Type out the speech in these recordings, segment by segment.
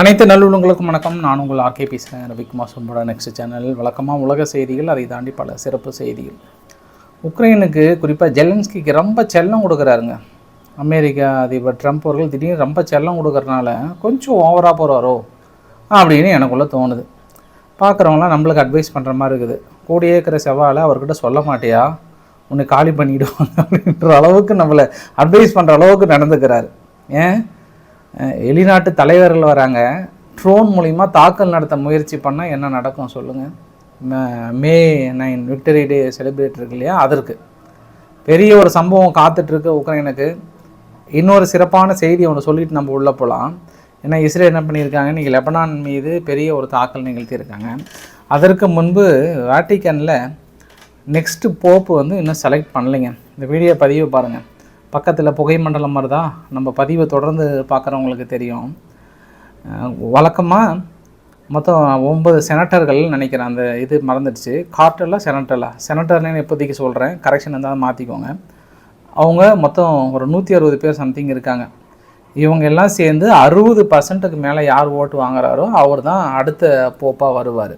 அனைத்து நல்லுள்ளங்களுக்கும் வணக்கம். நான் உங்கள் ஆர்கே பேசுகிறேன். ரவிக்குமார் சொம்போட நெக்ஸ்ட் சேனல் வழக்கமாக உலக செய்திகள் அதை தாண்டி பல சிறப்பு செய்திகள். உக்ரைனுக்கு குறிப்பாக ஜெலன்ஸ்கிக்கு ரொம்ப செல்லம் கொடுக்குறாருங்க. அமெரிக்கா அதிபர் ட்ரம்ப் அவர்கள் திடீர்னு ரொம்ப செல்லம் கொடுக்குறனால கொஞ்சம் ஓவராக போகிறாரோ அப்படின்னு எனக்குள்ளே தோணுது. பார்க்குறவங்களாம் நம்மளுக்கு அட்வைஸ் பண்ணுற மாதிரி இருக்குது. கூடியே இருக்கிற செவ்வாயில் அவர்கிட்ட சொல்ல மாட்டியா? உன்னை காலி பண்ணிவிடுவாங்க அப்படின்ற அளவுக்கு நம்மளை அட்வைஸ் பண்ணுற அளவுக்கு நடந்துக்கிறாரு. ஏன்? வெளிநாட்டு தலைவர்கள் வராங்க. ட்ரோன் மூலிமா தாக்கல் நடத்த முயற்சி பண்ணால் என்ன நடக்கும் சொல்லுங்கள் May nine victory day celebrate இருக்கு இல்லையா? அதற்கு. பெரிய ஒரு சம்பவம் காத்துட்ருக்கு உக்ரைனுக்கு. இன்னொரு சிறப்பான செய்தி ஒன்று சொல்லிட்டு நம்ம உள்ளே போகலாம் ஏன்னா இஸ்ரேல் என்ன பண்ணியிருக்காங்க? இன்றைக்கி லெபனான் மீது பெரிய ஒரு தாக்கல் நிகழ்த்தியிருக்காங்க. அதற்கு முன்பு வேட்டிக்கனில் நெக்ஸ்ட்டு போப்பு வந்து இன்னும் செலக்ட் பண்ணலைங்க. இந்த வீடியோ பதிவு பாருங்கள் பக்கத்தில் புகை மண்டலம் மாதிரி தான் நம்ம பதிவை தொடர்ந்து பார்க்குறவங்களுக்கு தெரியும். வழக்கமாக மொத்தம் ஒன்பது செனட்டர்கள் நினைக்கிறேன் அந்த இது மறந்துடுச்சு. கார்டலா செனட்டலா செனட்டர்னு இப்போதைக்கு சொல்கிறேன் கரெக்ஷன் இருந்தால் மாற்றிக்கோங்க அவங்க மொத்தம் ஒரு நூற்றி அறுபது பேர் சம்திங் இருக்காங்க. இவங்க எல்லாம் சேர்ந்து அறுபது பர்சன்ட்டுக்கு மேலே யார் ஓட்டு வாங்குறாரோ அவர் தான் அடுத்த போப்பாக வருவார்.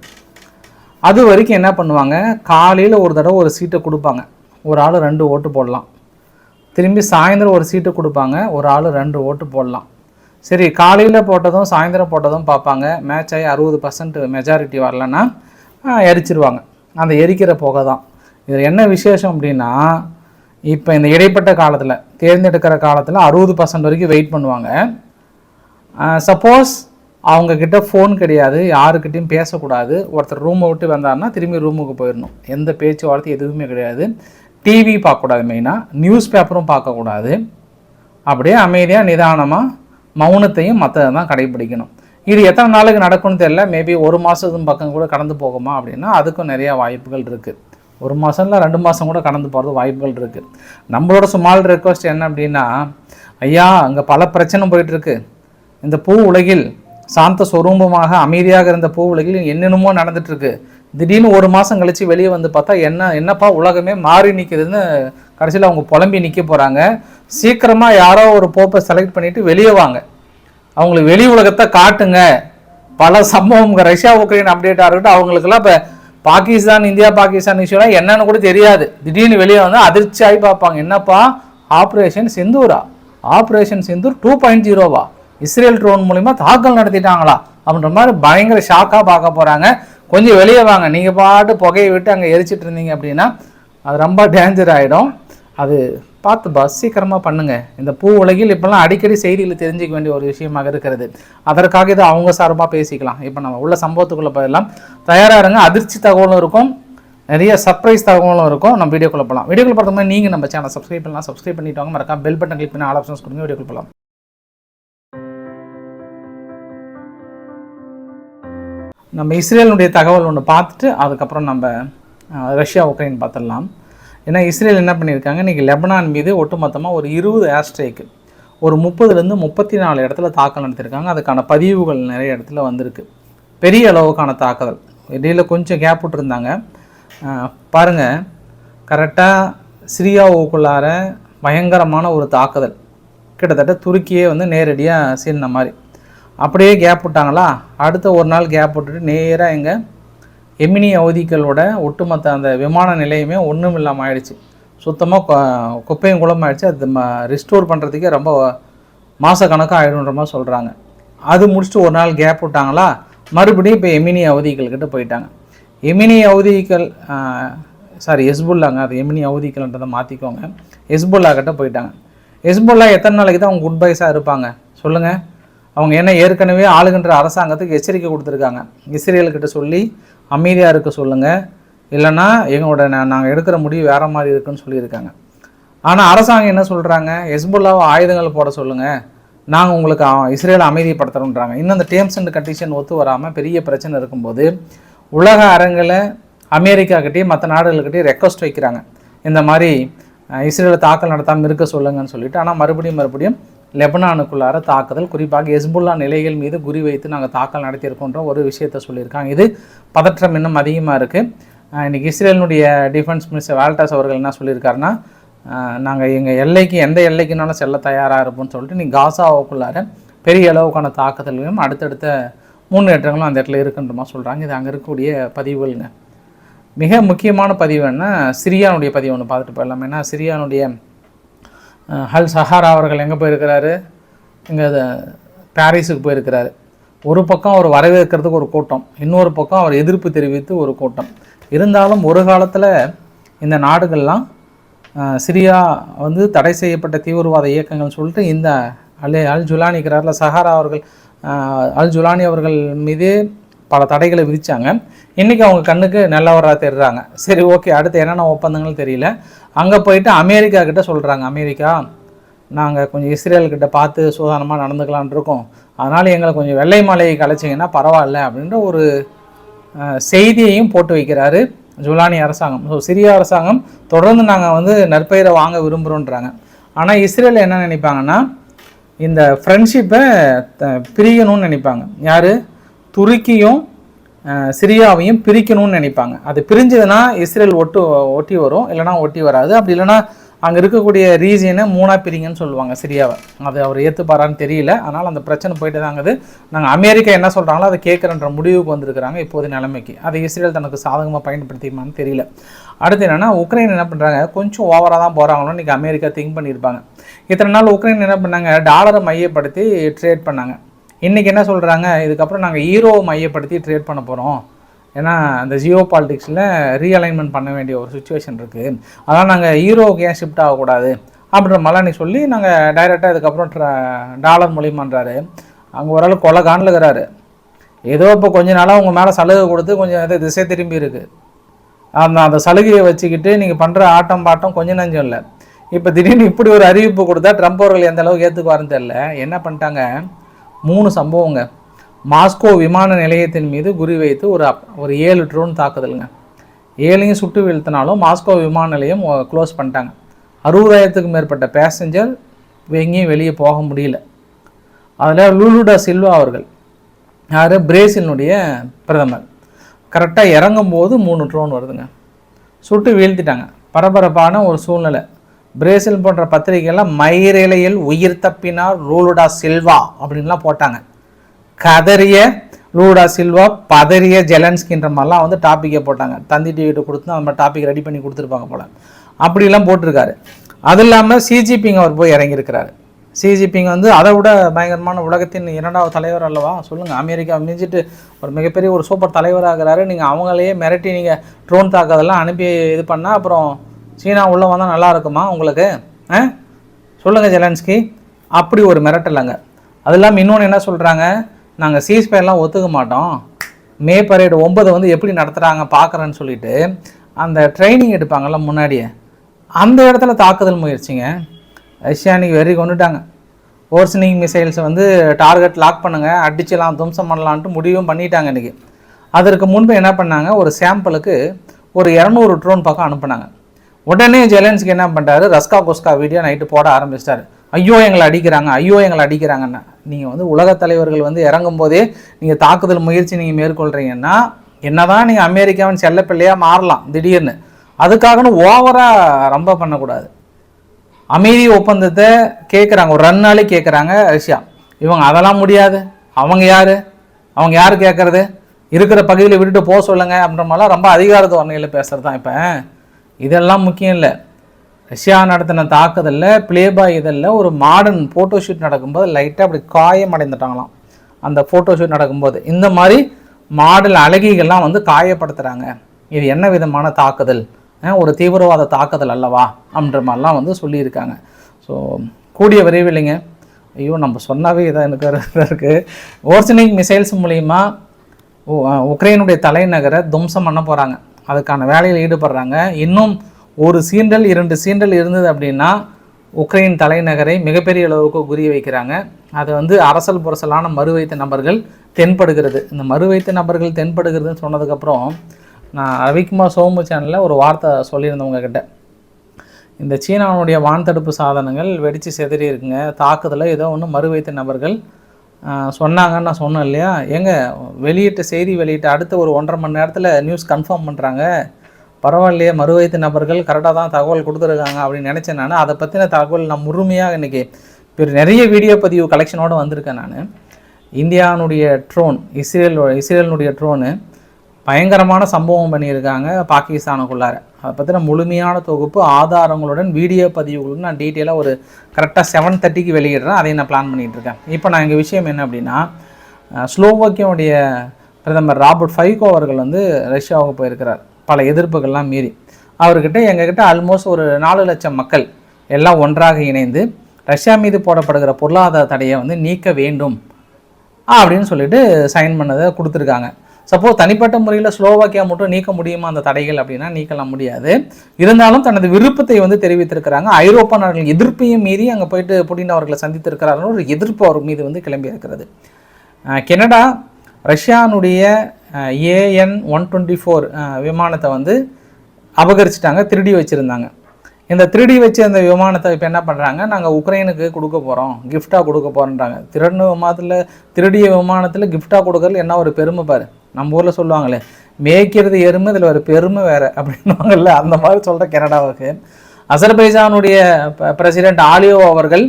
அது வரைக்கும் என்ன பண்ணுவாங்க? காலையில் ஒரு தடவை ஒரு சீட்டை கொடுப்பாங்க. ஒரு ஆள் ரெண்டு ஓட்டு போடலாம். திரும்பி சாயந்தரம் ஒரு சீட்டு கொடுப்பாங்க. ஒரு ஆள் ரெண்டு ஓட்டு போடலாம். சரி காலையில் போட்டதும் சாயந்தரம் போட்டதும் பார்ப்பாங்க. மேட்ச் ஆகி அறுபது பர்சன்ட் மெஜாரிட்டி வரலன்னா எரிச்சிருவாங்க. அந்த எரிக்கிற புகை தான். இதில் என்ன விசேஷம் அப்படின்னா இப்போ இந்த இடைப்பட்ட காலத்தில் தேர்ந்தெடுக்கிற காலத்தில் அறுபது பர்சன்ட் வரைக்கும் வெயிட் பண்ணுவாங்க. சப்போஸ் அவங்கக்கிட்ட ஃபோன் கிடையாது யாருக்கிட்டையும் பேசக்கூடாது. ஒருத்தர் ரூமை விட்டு வந்தாருன்னா திரும்பி ரூமுக்கு போயிடணும். எந்த பேச்சுவார்த்தை எதுவுமே கிடையாது. டிவி பார்க்கக்கூடாது மெயினாக நியூஸ் பேப்பரும் பார்க்கக்கூடாது. அப்படியே அமைதியாக நிதானமாக மௌனத்தையும் மற்றதை தான் கடைபிடிக்கணும் இது எத்தனை நாளுக்கு நடக்கும்னு தெரியல மேபி ஒரு மாதத்துக்கு பக்கம் கூட கடந்து போகுமா அப்படின்னா அதுக்கும் நிறையா வாய்ப்புகள் இருக்குது ஒரு மாதம் இல்லை ரெண்டு மாதம் கூட கடந்து போகிறது வாய்ப்புகள் இருக்குது நம்மளோட சுமால் ரெக்வஸ்ட் என்ன அப்படின்னா ஐயா அங்கே பல பிரச்சனை போயிட்டுருக்கு. இந்த பூ உலகில் சாந்த சுரூபமாக அமைதியாக இருந்த பூ உலகில் என்னென்னமோ நடந்துட்டுருக்கு. திடீர்னு ஒரு மாதம் கழித்து வெளியே வந்து பார்த்தா என்ன என்னப்பா உலகமே மாறி நிற்குதுன்னு கடைசியில் அவங்க புலம்பி நிற்க போகிறாங்க சீக்கிரமாக யாரோ ஒரு போப்பை செலக்ட் பண்ணிவிட்டு வெளியே வாங்க. அவங்களுக்கு வெளி உலகத்தை காட்டுங்க. பல சம்பவம் ரஷ்யா உக்ரைன் அப்டேட்டாக இருக்கட்டும் அவங்களுக்கெல்லாம் இப்போ பாகிஸ்தான் இந்தியா பாகிஸ்தான் இஷ்யூலாம் என்னன்னு கூட தெரியாது. திடீர்னு வெளியே வந்து அதிர்ச்சி ஆகி பார்ப்பாங்க. என்னப்பா? ஆப்ரேஷன் சிந்தூரா? ஆப்ரேஷன் சிந்தூர் டூ பாயிண்ட் ஜீரோவா இஸ்ரேல் ட்ரோன் மூலிமா தாக்கல் நடத்திட்டாங்களா? அப்படின்ற மாதிரி பயங்கர ஷாக்காக பார்க்க போகிறாங்க கொஞ்சம் வெளியே வாங்க. நீங்கள் பாட்டு புகையை விட்டு அங்கே எரிச்சிட்டு இருந்தீங்க அப்படின்னா அது ரொம்ப டேஞ்சர் ஆகிடும் அது பார்த்து பஸ் சீக்கிரமாக பண்ணுங்கள் இந்த பூ உலகில் இப்போல்லாம் அடிக்கடி செய்திகளை தெரிஞ்சிக்க வேண்டிய ஒரு விஷயமாக இருக்கிறது. அதற்காக இதை அவங்க சார்பாக பேசிக்கலாம். இப்போ நம்ம உள்ள சம்பவத்துக்குள்ளே போயிடலாம். தயாராக இருங்க. அதிர்ச்சி தகவலும் இருக்கும். நிறைய சர்ப்ரைஸ் தகவலும் இருக்கும். நம்ம வீடியோக்குள்ளே போகலாம் வீடியோக்குள்ள பார்த்தோம்னா மாதிரி நீங்கள் நம்ம சேனல் சப்ஸ்கிரைப் பண்ணலாம். சப்ஸ்கிரைப் பண்ணிட்டு வாங்க மறக்காம பெல் பட்டன் கிளிக் பண்ணி ஆல் ஆப்ஷன்ஸ் கொடுங்க. வீடியோக்குள்ள போகலாம் நம்ம இஸ்ரேலுடைய தகவல் ஒன்று பார்த்துட்டு அதுக்கப்புறம் நம்ம ரஷ்யா உக்ரைன் பார்த்துடலாம். ஏன்னா இஸ்ரேல் என்ன பண்ணியிருக்காங்க? இன்றைக்கி லெபனான் மீது ஒட்டுமொத்தமாக ஒரு இருபது ஏர் ஸ்ட்ரைக்கு ஒரு முப்பதுலேருந்து முப்பத்தி நாலு இடத்துல தாக்கல் நடத்தியிருக்காங்க. அதுக்கான பதிவுகள் நிறைய இடத்துல வந்திருக்கு. பெரிய அளவுக்கான தாக்குதல். இடையில் கொஞ்சம் கேப் விட்டுருந்தாங்க. பாருங்கள் பாருங்க. கரெக்டாக சிரியாவுக்குள்ளார பயங்கரமான ஒரு தாக்குதல். கிட்டத்தட்ட துருக்கியே வந்து நேரடியாக சீர்ன மாதிரி. அப்படியே கேப் விட்டாங்களா? அடுத்த ஒரு நாள் கேப் விட்டுட்டு நேராக எங்கள் எமினி அவதிகளோட ஒட்டுமொத்த அந்த விமான நிலையமே ஒன்றும் இல்லாமல் ஆயிடுச்சு. சுத்தமாக குப்பையும் குளம் ஆயிடுச்சு. அது ரிஸ்டோர் பண்ணுறதுக்கே ரொம்ப மாதக்கணக்காக ஆயிடுன்ற மாதிரி சொல்கிறாங்க அது முடிச்சுட்டு ஒரு நாள் கேப் விட்டாங்களா? மறுபடியும் இப்போ எமினி அவதிகள்கிட்ட போயிட்டாங்க. எமினி அவதிகள் சாரி எஸ்புல்லாங்க அது எமினி அவதிகள்ன்றதை மாற்றிக்கோங்க எஸ்புல்லா கிட்ட போயிட்டாங்க. எஸ்புல்லா எத்தனை நாளைக்கு தான் அவங்க குட் பைஸாக இருப்பாங்க? சொல்லுங்கள் அவங்க என்ன ஏற்கனவே ஆளுகின்ற அரசாங்கத்துக்கு எச்சரிக்கை கொடுத்துருக்காங்க. இஸ்ரேல்கிட்ட சொல்லி அமைதியாக இருக்க சொல்லுங்கள் இல்லைன்னா எங்களோட நாங்கள் எடுக்கிற முடிவு வேறு மாதிரி இருக்குன்னு சொல்லியிருக்காங்க. ஆனால் அரசாங்கம் என்ன சொல்கிறாங்க ஹெஸ்புல்லாவை ஆயுதங்கள் போட சொல்லுங்கள் நாங்கள் உங்களுக்கு அ- இஸ்ரேலை அமைதிப்படுத்துகிறோன்றாங்க இன்னும் அந்த டேர்ம்ஸ் அண்ட் கண்டிஷன் ஒத்து வராமல் பெரிய பிரச்சனை இருக்கும்போது உலக அரங்கில் அமெரிக்காக்கிட்டேயும் மற்ற நாடுகள்கிட்டயும் ரெக்வஸ்ட் வைக்கிறாங்க. இந்த மாதிரி இஸ்ரேலை தாக்கல் நடத்தாமல் இருக்க சொல்லுங்கன்னு சொல்லிட்டு ஆனால் மறுபடியும் மறுபடியும் லெபனானுக்குள்ளார தாக்குதல். குறிப்பாக ஹெஸ்புல்லா நிலைகள் மீது குறி வைத்து நாங்கள் தாக்கல் நடத்தியிருக்கோன்ற ஒரு விஷயத்த சொல்லியிருக்காங்க. இது பதற்றம் இன்னும் அதிகமாக இருக்குது இன்றைக்கி இஸ்ரேலினுடைய டிஃபென்ஸ் மினிஸ்டர் வால்டாஸ் அவர்கள் என்ன சொல்லியிருக்காருன்னா நாங்கள் எங்கள் எல்லைக்கு எந்த எல்லைக்குனாலும் செல்ல தயாராக இருப்போம்னு சொல்லிட்டு நீ காசாவுக்குள்ளார பெரிய அளவுக்கான தாக்குதல்களும் அடுத்தடுத்த முன்னேற்றங்களும் அந்த இடத்துல இருக்குன்றமா சொல்கிறாங்க இது அங்கே இருக்கக்கூடிய பதிவுகள்ங்க. மிக முக்கியமான பதிவு என்ன? சிரியானுடைய பதிவு ஒன்று பார்த்துட்டு போயிடலாம். ஏன்னா சிரியானுடைய ஹல் சஹாரா அவர்கள் எங்கே போயிருக்கிறாரு? இங்கே பாரிஸுக்கு போயிருக்கிறாரு. ஒரு பக்கம் அவர் வரவேற்கிறதுக்கு ஒரு கூட்டம் இன்னொரு பக்கம் அவர் எதிர்ப்பு தெரிவித்து ஒரு கூட்டம். இருந்தாலும் ஒரு காலத்தில் இந்த நாடுகள்லாம் சிரியா வந்து தடை செய்யப்பட்ட தீவிரவாத இயக்கங்கள் சொல்லிட்டு இந்த அல் அல் ஜுலானிக்கிறார்ல சஹாரா அவர்கள் அல் ஜுலானி அவர்கள் மீதே பல தடைகளை விதித்தாங்க இன்றைக்கி அவங்க கண்ணுக்கு நல்லவராக தெரிறாங்க சரி ஓகே அடுத்து என்னென்ன ஒப்பந்தங்கள் தெரியல. அங்கே போயிட்டு அமெரிக்கா கிட்ட சொல்கிறாங்க அமெரிக்கா நாங்கள் கொஞ்சம் இஸ்ரேல்கிட்ட பார்த்து சூதானமாக நடந்துக்கலான் இருக்கோம். அதனால் எங்களை கொஞ்சம் வெள்ளை மலையை கலைச்சிங்கன்னா பரவாயில்ல அப்படின்ற ஒரு செய்தியையும் போட்டு வைக்கிறாரு ஜுலானி அரசாங்கம். ஸோ சிரியா அரசாங்கம் தொடர்ந்து நாங்கள் வந்து நற்பயிரை வாங்க விரும்புகிறோன்றாங்க ஆனால் இஸ்ரேல் என்ன நினைப்பாங்கன்னா இந்த ஃப்ரெண்ட்ஷிப்பை பிரியணும்னு நினைப்பாங்க. யார்? துருக்கியும் சிரியாவையும் பிரிக்கணும்னு நினைப்பாங்க. அது பிரிஞ்சதுன்னா இஸ்ரேல் ஒட்டு ஒட்டி வரும். இல்லைன்னா ஒட்டி வராது. அப்படி இல்லைன்னா அங்கே இருக்கக்கூடிய ரீஜியனை மூணாக பிரிங்கன்னு சொல்லுவாங்க சிரியாவை. அது அவர் ஏற்றுப்பாரான்னு தெரியல. அதனால் அந்த பிரச்சனை போயிட்டு தாங்குது நாங்கள் அமெரிக்கா என்ன சொல்கிறாங்களோ அதை கேட்குறன்ற முடிவுக்கு வந்திருக்கிறாங்க இப்போது நிலைமைக்கு. அதை இஸ்ரேல் தனக்கு சாதகமாக பயன்படுத்திக்குமான்னு தெரியல. அடுத்து என்னென்னா உக்ரைன் என்ன பண்ணுறாங்க கொஞ்சம் ஓவராக தான் போகிறாங்களோ இன்றைக்கி அமெரிக்கா திங்க் பண்ணியிருப்பாங்க. இத்தனை நாள் உக்ரைன் என்ன பண்ணாங்க? டாலரை மையப்படுத்தி ட்ரேட் பண்ணாங்க. இன்றைக்கி என்ன சொல்கிறாங்க இதுக்கப்புறம் நாங்கள் ஹீரோவை மையப்படுத்தி ட்ரேட் பண்ண போகிறோம் ஏன்னா அந்த ஜியோ பாலிட்டிக்ஸில் ரீஅலைன்மெண்ட் பண்ண வேண்டிய ஒரு சுச்சுவேஷன் இருக்குது அதனால் நாங்கள் ஹீரோவுக்கு ஏன் ஷிஃப்ட் ஆகக்கூடாது? அப்படின்ற மலானி சொல்லி நாங்கள் டைரெக்டாக இதுக்கப்புறம் ட்ர- டாலர் மூலியமான்றாரு. அங்கே ஒரு ஆள் கொலை காண்லுகிறாரு. ஏதோ இப்போ கொஞ்ச நாளாக உங்கள் மேலே சலுகை கொடுத்து கொஞ்சம் இது திசை திரும்பி இருக்குது அந்த அந்த சலுகையை வச்சுக்கிட்டு நீங்கள் பண்ணுற ஆட்டம் பாட்டம் கொஞ்சம் நஞ்சம் இல்லை. இப்போ திடீர்னு இப்படி ஒரு அறிவிப்பு கொடுத்தா ட்ரம்ப் அவர்கள் எந்த அளவுக்கு ஏற்றுக்குவாருன்னு தெரில என்ன பண்ணிட்டாங்க? மூணு சம்பவங்க. மாஸ்கோ விமான நிலையத்தின் மீது குறி வைத்து ஒரு அப்- ஒரு ஏழு ட்ரோன் தாக்குதலுங்க. ஏழையும் சுட்டு வீழ்த்தினாலும் மாஸ்கோ விமான நிலையம் க்ளோஸ் பண்ணிட்டாங்க. அறுபதாயிரத்துக்கு மேற்பட்ட பேசஞ்சர் எங்கேயும் வெளியே போக முடியல. அதில் லூலுடா சில்வா அவர்கள். யார்? பிரேசிலினுடைய பிரதமர். கரெக்டாக இறங்கும்போது மூணு ட்ரோன் வருதுங்க. சுட்டு வீழ்த்திட்டாங்க. பரபரப்பான ஒரு சூழ்நிலை. பிரேசில் போன்ற பத்திரிகைகள்லாம் மயிரிலையில் உயிர் தப்பினார் லூலுடா சில்வா அப்படின்லாம் போட்டாங்க. கதறிய லூடா சில்வா பதறிய ஜெலன்ஸ்கின்ற மாதிரிலாம் வந்து டாப்பிக்கை போட்டாங்க. தந்தி டிவிட்டு கொடுத்து அந்த மாதிரி டாபிக் ரெடி பண்ணி கொடுத்துருப்பாங்க போல. அப்படிலாம் போட்டிருக்காரு. அது இல்லாமல் சிஜிபிங் அவர் போய் இறங்கியிருக்கிறாரு. சிஜிபிங் வந்து அதை விட பயங்கரமான உலகத்தின் இரண்டாவது தலைவர் அல்லவா? சொல்லுங்கள் அமெரிக்கா மிஞ்சிட்டு ஒரு மிகப்பெரிய ஒரு சூப்பர் தலைவராகிறாரு. நீங்கள் அவங்களையே மிரட்டி நீங்கள் ட்ரோன் தாக்கதெல்லாம் அனுப்பி இது பண்ணால் அப்புறம் சீனா உள்ளே வந்தால் நல்லா இருக்குமா உங்களுக்கு? ஆ? சொல்லுங்கள் ஜெலன்ஸ்கி. அப்படி ஒரு மிரட்டலைங்க. அது இல்லாமல் இன்னொன்று என்ன சொல்கிறாங்க நாங்கள் சீஸ்பயர்லாம் ஒத்துக்க மாட்டோம். மே பரேடு ஒன்பது வந்து எப்படி நடத்துகிறாங்க பார்க்குறேன்னு சொல்லிட்டு அந்த ட்ரைனிங் எடுப்பாங்கல்ல முன்னாடியே. அந்த இடத்துல தாக்குதல் முயற்சிங்க. ரஷ்யா இன்றைக்கி வெறி கொண்டுட்டாங்க. ஓர்சனிங் மிசைல்ஸை வந்து டார்கெட் லாக் பண்ணுங்கள் அடிச்சலாம் தும்சம் பண்ணலான்ட்டு முடிவும் பண்ணிட்டாங்க இன்றைக்கி அதற்கு முன்பு என்ன பண்ணாங்க? ஒரு சாம்பிளுக்கு ஒரு இரநூறு ட்ரோன் பக்கம் அனுப்புனாங்க. உடனே ஜெயலன்ஸ்க்கு என்ன பண்ணிட்டாரு ரஸ்கா கொஸ்கா வீடியோ நைட்டு போட ஆரம்பிச்சிட்டாரு. ஐயோ எங்களை அடிக்கிறாங்க ஐயோ எங்களை அடிக்கிறாங்கன்னு நீங்கள் வந்து உலகத் தலைவர்கள் வந்து இறங்கும் போதே நீங்கள் தாக்குதல் முயற்சி நீங்கள் மேற்கொள்கிறீங்கன்னா என்னதான் நீங்கள் அமெரிக்காவின் செல்லப்பிள்ளையாக மாறலாம் திடீர்னு. அதுக்காகன்னு ஓவராக ரொம்ப பண்ணக்கூடாது. அமைதி ஒப்பந்தத்தை கேட்குறாங்க ஒரு ரெண்டு நாளைக்கு கேட்குறாங்க ரஷ்யா. இவங்க அதெல்லாம் முடியாது. அவங்க யார்? அவங்க யார் கேட்குறது இருக்கிற பகுதியில் விட்டுட்டு போக சொல்லுங்கள் அப்படின்ற மாதிரிலாம் ரொம்ப அதிகார தோரணையில் பேசுகிறது தான் இப்போ. இதெல்லாம் முக்கியம் இல்லை. ரஷ்யா நடத்தின தாக்குதலில் பிளேபாய் இதழில் ஒரு மாடர்ன் ஃபோட்டோஷூட் நடக்கும்போது லைட்டாக அப்படி காயம் அடைந்துட்டாங்களாம் அந்த ஃபோட்டோஷூட் நடக்கும்போது. இந்த மாதிரி மாடல் அழகிகள்லாம் வந்து காயப்படுத்துகிறாங்க இது என்ன விதமான தாக்குதல்? ஒரு தீவிரவாத தாக்குதல் அல்லவா? அப்படின்ற மாதிரிலாம் வந்து சொல்லியிருக்காங்க. ஸோ கூடிய விரைவில்லைங்க ஐயோ நம்ம சொன்னாவே இதாக எனக்கு இருக்குது ஓர்சனிக் மிசைல்ஸ் மூலிமா உ- உக்ரைனுடைய தலைநகரை தும்சம் பண்ண போகிறாங்க அதுக்கான வேலையில் ஈடுபடுறாங்க. இன்னும் ஒரு சீண்டல் இரண்டு சீண்டல் இருந்தது அப்படின்னா உக்ரைன் தலைநகரை மிகப்பெரிய அளவுக்கு குறி வைக்கிறாங்க. அது வந்து அரசல் புரசலான மறுவைத்த நபர்கள் தென்படுகிறது. இந்த மறுவைத்த நபர்கள் தென்படுகிறதுன்னு சொன்னதுக்கப்புறம் நான் ரவிக்குமார் சோமு சேனலில் ஒரு வார்த்தை சொல்லியிருந்தவங்க கிட்ட இந்த சீனாவுடைய வான் தடுப்பு சாதனங்கள் வெடித்து செதறி இருக்குங்க. தாக்குதலை ஏதோ ஒன்று மறுவைத்த நபர்கள் சொன்னாங்கன்னு நான் சொன்னேன் இல்லையா? ஏங்க வெளியிட்ட செய்தி வெளியிட்ட அடுத்த ஒரு ஒன்றரை மணி நேரத்தில் நியூஸ் கன்ஃபார்ம் பண்ணுறாங்க பரவாயில்லையே மறுவைத்த நபர்கள் கரெக்டாக தான் தகவல் கொடுத்துருக்காங்க அப்படின்னு நினச்சேன் நான். அதை பற்றின தகவல் நான் முழுமையாக இன்றைக்கி இப்போ நிறைய வீடியோ பதிவு கலெக்ஷனோடு வந்திருக்கேன் நான். இந்தியானுடைய ட்ரோன் இஸ்ரேல் இஸ்ரேலினுடைய ட்ரோனு பயங்கரமான சம்பவம் பண்ணியிருக்காங்க பாகிஸ்தானுக்குள்ளார. பற்றின முழுமையான தொகுப்பு ஆதாரங்களுடன் வீடியோ பதிவுகளுடன் நான் டீட்டெயிலாக ஒரு கரெக்டாக செவன் தேர்ட்டிக்கு வெளியிடுறேன். அதை நான் பிளான் பண்ணிகிட்டு இருக்கேன் இப்போ நான் எங்கள் விஷயம் என்ன அப்படின்னா ஸ்லோவோக்கியோடைய பிரதமர் ராபர்ட் ஃபைகோ அவர்கள் வந்து ரஷ்யாவுக்கு போயிருக்கிறார். பல எதிர்ப்புகள்லாம் மீறி. அவர்கிட்ட எங்ககிட்ட ஆல்மோஸ்ட் ஒரு நாலு லட்சம் மக்கள் எல்லாம் ஒன்றாக இணைந்து ரஷ்யா மீது போடப்படுகிற பொருளாதார தடையை வந்து நீக்க வேண்டும் அப்படின்னு சொல்லிட்டு சைன் பண்ணதை கொடுத்துருக்காங்க. சப்போஸ் தனிப்பட்ட முறையில் ஸ்லோவாக்கியா மட்டும் நீக்க முடியுமா அந்த தடைகள் அப்படின்னா நீக்கலாம் முடியாது. இருந்தாலும் தனது விருப்பத்தை வந்து தெரிவித்திருக்கிறாங்க. ஐரோப்பா நாடுகள் எதிர்ப்பையும் மீறி அங்கே போயிட்டு புடின் அவர்களை சந்தித்திருக்கிறார்கள் ஒரு எதிர்ப்பு அவர் மீது வந்து கிளம்பி இருக்கிறது. கெனடா ரஷ்யானுடைய ஏஎன் ஒன் டுவெண்ட்டி ஃபோர் விமானத்தை வந்து அபகரிச்சிட்டாங்க திருடி வச்சுருந்தாங்க. இந்த திருடி வச்சு அந்த விமானத்தை இப்போ என்ன பண்ணுறாங்க நாங்கள் உக்ரைனுக்கு கொடுக்க போகிறோம் கிஃப்டாக கொடுக்க போகிறோன்றாங்க திருடின விமானத்தில் திருடிய விமானத்தில் கிஃப்டாக கொடுக்கறது என்ன ஒரு பெருமை பாரு. நம்ம ஊரில் சொல்லுவாங்களே மேய்க்கிறது எருமை இதில் ஒரு பெருமை வேறு அப்படின்வாங்கல்ல அந்த மாதிரி சொல்கிற கனடாவுக்கு. அசர்பைஜானுடைய பிரசிடென்ட் ஆலியோ அவர்கள்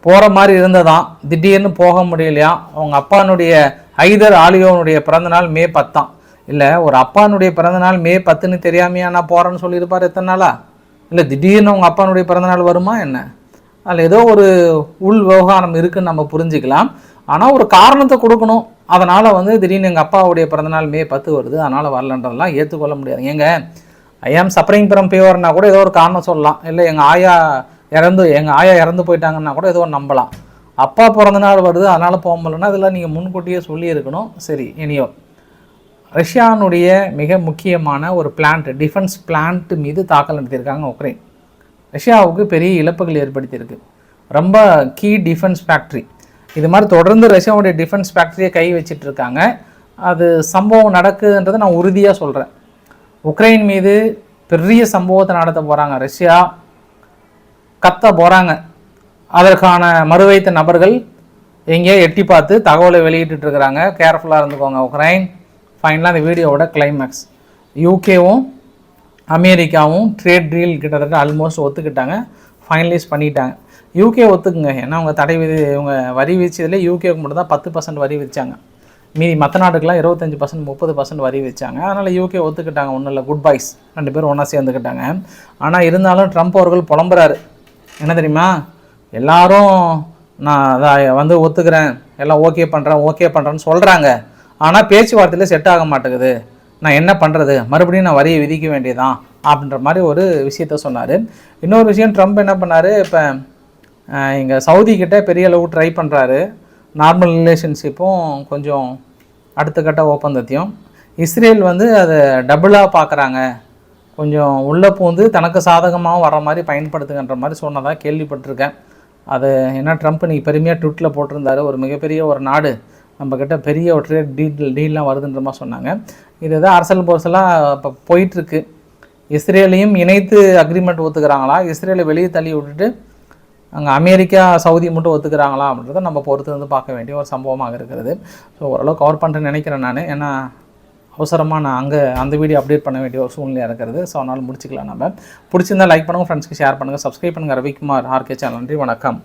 போகிற மாதிரி இருந்ததான். திடீர்னு போக முடியலையா? அவங்க அப்பானுடைய ஹைதர் ஆலியோனுடைய பிறந்தநாள் மே பத்தாம். இல்லை ஒரு அப்பானுடைய பிறந்தநாள் மே பத்துன்னு தெரியாமையா நான் போகிறேன்னு சொல்லியிருப்பார் எத்தனை நாளா? இல்லை திடீர்னு அவங்க அப்பானுடைய பிறந்தநாள் வருமா என்ன? அதில் ஏதோ ஒரு உள் விவகாரம் இருக்குன்னு நம்ம புரிஞ்சுக்கலாம். ஆனால் ஒரு காரணத்தை கொடுக்கணும். அதனால் வந்து திடீர்னு எங்கள் அப்பாவுடைய பிறந்தநாள் மே பத்து வருது. அதனால் வரலன்றதெல்லாம் ஏற்றுக்கொள்ள முடியாது. ஏங்க ஐ ஆம் சப்பரிங் பிரம் பேவர்னா கூட ஏதோ ஒரு காரணம் சொல்லலாம். இல்லை எங்கள் ஆயா இறந்து எங்கள் ஆயா இறந்து போயிட்டாங்கன்னா கூட ஏதோ நம்பலாம். அப்பா பிறந்த நாள் வருது அதனால் போக முடியலன்னா இதெல்லாம் நீங்கள் முன்கூட்டியே சொல்லியிருக்கணும். சரி இனியோ. ரஷ்யானுடைய மிக முக்கியமான ஒரு பிளான்ட் டிஃபென்ஸ் பிளான்ட் மீது தாக்கல் நடத்தியிருக்காங்க உக்ரைன். ரஷ்யாவுக்கு பெரிய இழப்புகள் ஏற்படுத்தியிருக்கு. ரொம்ப கீ டிஃபென்ஸ் ஃபேக்ட்ரி இது மாதிரி தொடர்ந்து ரஷ்யாவுடைய டிஃபென்ஸ் ஃபேக்ட்ரியை கை வச்சிட்டு இருக்காங்க. அது சம்பவம் நடக்குதுன்றதை நான் உறுதியாக சொல்கிறேன் உக்ரைன் மீது பெரிய சம்பவத்தை நடத்த போகிறாங்க ரஷ்யா கத்த போகிறாங்க அதற்கான மறுவைத்த நபர்கள் எங்கேயோ எட்டி பார்த்து தகவலை வெளியிட்டு இருக்கிறாங்க. கேர்ஃபுல்லாக இருந்துக்கோங்க உக்ரைன். ஃபைனலாக அந்த வீடியோவோட கிளைமேக்ஸ் யூகேவும் அமெரிக்காவும் ட்ரேட் டீல் கிட்டத்தட்ட ஆல்மோஸ்ட் ஒத்துக்கிட்டாங்க. ஃபைனலைஸ் பண்ணிட்டாங்க. யூகே ஒத்துக்குங்க. ஏன்னா அவங்க தடை விதி இவங்க வரி விதிச்சதில் யூகேக்கு மட்டும் தான் பத்து பர்சன்ட் வரி விதிச்சாங்க. மீதி மற்ற நாட்டுக்கெலாம் இருபத்தஞ்சி பர்சன்ட் முப்பது பர்சன்ட் வரி வச்சாங்க அதனால் யூகே ஒத்துக்கிட்டாங்க. ஒன்றும் இல்லை. குட் பாய்ஸ் ரெண்டு பேரும் ஒன்றா சேர்ந்துக்கிட்டாங்க. ஆனால் இருந்தாலும் ட்ரம்ப் அவர்கள் புலம்புறாரு. என்ன தெரியுமா? எல்லாரும் நான் அதை வந்து ஒத்துக்கிறேன். எல்லாம் ஓகே பண்ணுறேன் ஓகே பண்ணுறேன்னு சொல்கிறாங்க ஆனால் பேச்சுவார்த்தையில் செட் ஆக மாட்டேங்குது. நான் என்ன பண்ணுறது மறுபடியும் நான் வரியை விதிக்க வேண்டியதான் அப்படின்ற மாதிரி ஒரு விஷயத்த சொன்னார். இன்னொரு விஷயம் ட்ரம்ப் என்ன பண்ணார்? இப்போ இங்கே சவுதி கிட்டே பெரிய அளவு ட்ரை பண்ணுறாரு நார்மல் ரிலேஷன்ஷிப்பும் கொஞ்சம் அடுத்த கட்ட ஒப்பந்தத்தையும். இஸ்ரேல் வந்து அதை டபுளாக பார்க்குறாங்க. கொஞ்சம் உள்ளே பூந்து தனக்கு சாதகமாகவும் வர மாதிரி பயன்படுத்துங்கன்ற மாதிரி சொன்னதாக கேள்விப்பட்டிருக்கேன். அது என்ன ட்ரம்ப் நீ பெருமையாக ட்விட்டில் போட்டிருந்தாரு. ஒரு மிகப்பெரிய ஒரு நாடு. நம்மக்கிட்ட பெரிய ஒரு ட்ரேட் டீல் டீல்லாம் வருதுன்ற மாதிரி சொன்னாங்க. இது தான் அரசல் போர்ஸெல்லாம் இப்போ போயிட்டுருக்கு இஸ்ரேலையும் இணைத்து அக்ரிமெண்ட் ஒத்துக்கிறாங்களா? இஸ்ரேலை வெளியே தள்ளி விட்டுட்டு அங்கே அமெரிக்கா சவுதி மட்டும் ஒத்துக்கிறாங்களா அப்படின்றத நம்ம பொறுத்து வந்து பார்க்க வேண்டிய ஒரு சம்பவமாக இருக்கிறது. ஸோ ஓரளவு கவர் பண்ணுறேன்னு நினைக்கிறேன் நான். ஏன்னா அவசரமாக நான் அங்கே அந்த வீடியோ அப்டேட் பண்ண வேண்டிய ஒரு சூழ்நிலையாக இருக்கிறது. ஸோ அதனால் முடிச்சுக்கலாம் நம்ம. பிடிச்சிருந்தால் லைக் பண்ணுங்கள் ஃப்ரெண்ட்ஸ்க்கு ஷேர் பண்ணுங்கள் சப்ஸ்கிரைப் பண்ணுங்கள் ரவிக்குமார் ஆர்கே சேனல் நன்றி வணக்கம்.